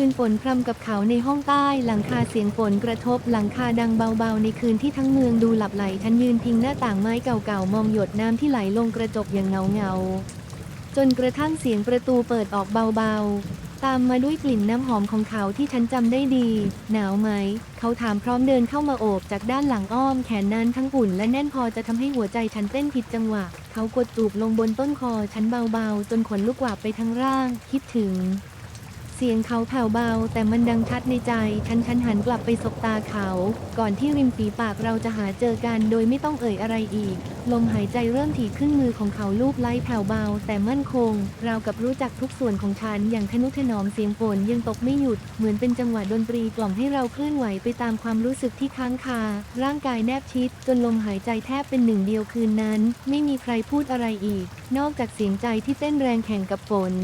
คืนฝนพรำกับเขาในห้องใต้หลังคาเสียงฝนกระทบหลังคาดังเบาๆ ในคืนที่ทั้งเมืองดูหลับไหลฉันยืนพิงหน้าต่างไม้เก่าๆ มองหยดน้ำที่ไหลลงกระจกอย่างเงาๆ จนกระทั่งเสียงประตูเปิดออกเบาๆ ตามมาด้วยกลิ่นน้ำหอมของเขาที่ฉันจำได้ดี หนาวไหม เขาถามพร้อมเดินเข้ามาโอบจากด้านหลังอ้อมแขนนั้นทั้งอุ่นและแน่นพอจะทำให้หัวใจฉันเต้นผิดจังหวะ เขากดจูบลงบนต้นคอฉันเบาๆ จนขนลุกหวาบไปทั้งร่าง คิดถึง เสียงเขาแผ่วเบา แต่มันดังชัดในใจ ฉันฉันหันกลับไปสบตาเขา ก่อนที่ริมฝีปากเราจะหาเจอกันโดยไม่ต้องเอ่ยอะไรอีก ลมหายใจเริ่มถี่ขึ้นมือของเขาลูบไล้แผ่วเบา แต่มั่นคง ราวกับรู้จักทุกส่วนของฉัน อย่างทนุถนอมเสียงฝนยังตกไม่หยุด เหมือนเป็นจังหวะดนตรีกล่อมให้เราเคลื่อนไหวไปตามความรู้สึกที่ค้างคา ร่างกายแนบชิด จนลมหายใจแทบเป็นหนึ่งเดียวคืนนั้น ไม่มีใครพูดอะไรอีก นอกจากเสียงใจที่เต้นแรงแข่งกับฝน